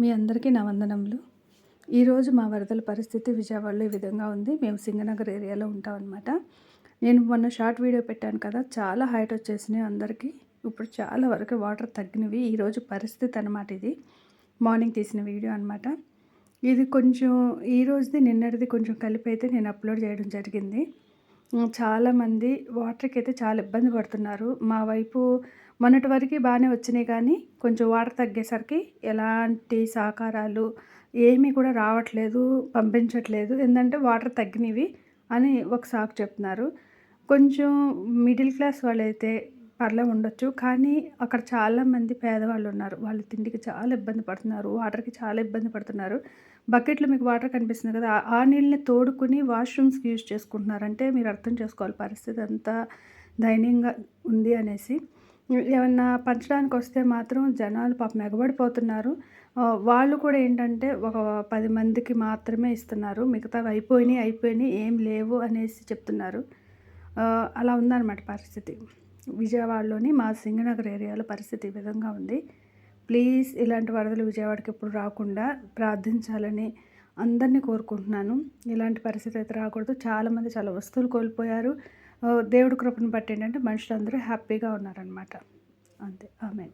మీ అందరికీ నా వందనములు. ఈరోజు మా వరదల పరిస్థితి విజయవాడలో ఈ విధంగా ఉంది. మేము సింగనగర్ ఏరియాలో ఉంటాం అనమాట నేను మొన్న షార్ట్ వీడియో పెట్టాను కదా చాలా హైట్ వచ్చేసినాయి అందరికీ. ఇప్పుడు చాలా వరకు వాటర్ తగ్గినవి. ఈరోజు పరిస్థితి అనమాట ఇది. మార్నింగ్ తీసిన వీడియో అనమాట ఇది కొంచెం ఈ రోజుది నిన్నటిది కొంచెం కలిపి అయితే నేను అప్లోడ్ చేయడం జరిగింది. చాలామంది వాటర్కి అయితే చాలా ఇబ్బంది పడుతున్నారు. మా వైపు మొన్నటి వరకు బాగానే వచ్చినాయి కానీ కొంచెం వాటర్ తగ్గేసరికి ఎలాంటి సహకారాలు ఏమీ కూడా రావట్లేదు పంపించట్లేదు. ఏంటంటే వాటర్ తగ్గినవి అని ఒక సాకు చెప్తున్నారు. కొంచెం మిడిల్ క్లాస్ వాళ్ళైతే పర్లే ఉండొచ్చు. కానీ అక్కడ చాలామంది పేదవాళ్ళు ఉన్నారు వాళ్ళు తిండికి చాలా ఇబ్బంది పడుతున్నారు. వాటర్కి చాలా ఇబ్బంది పడుతున్నారు. బకెట్లో మీకు వాటర్ కనిపిస్తుంది కదా ఆ నీళ్ళని తోడుకుని వాష్రూమ్స్కి యూజ్ చేసుకుంటున్నారు. అంటే మీరు అర్థం చేసుకోవాలి పరిస్థితి అంతా దయనీయంగా ఉంది అనేసి. ఏమన్నా పంచడానికి వస్తే మాత్రం జనాలు పాప మెగబడిపోతున్నారు వాళ్ళు కూడా ఏంటంటే ఒక పది మందికి మాత్రమే ఇస్తున్నారు. మిగతావి అయిపోయినాయి అయిపోయినాయి ఏం లేవు అనేసి చెప్తున్నారు. అలా ఉందన్నమాట పరిస్థితి. విజయవాడలోని మా సింగనగర్ ఏరియాలో పరిస్థితి ఈ విధంగా ఉంది. ప్లీజ్ ఇలాంటి వరదలు విజయవాడకి ఎప్పుడు రాకుండా ప్రార్థించాలని అందరినీ కోరుకుంటున్నాను. ఇలాంటి పరిస్థితి అయితే రాకూడదు. చాలామంది చాలా వస్తువులు కోల్పోయారు. దేవుడి కృపను బట్టి ఏంటంటే మనుషులందరూ హ్యాపీగా ఉన్నారనమాట అంతే. ఆమె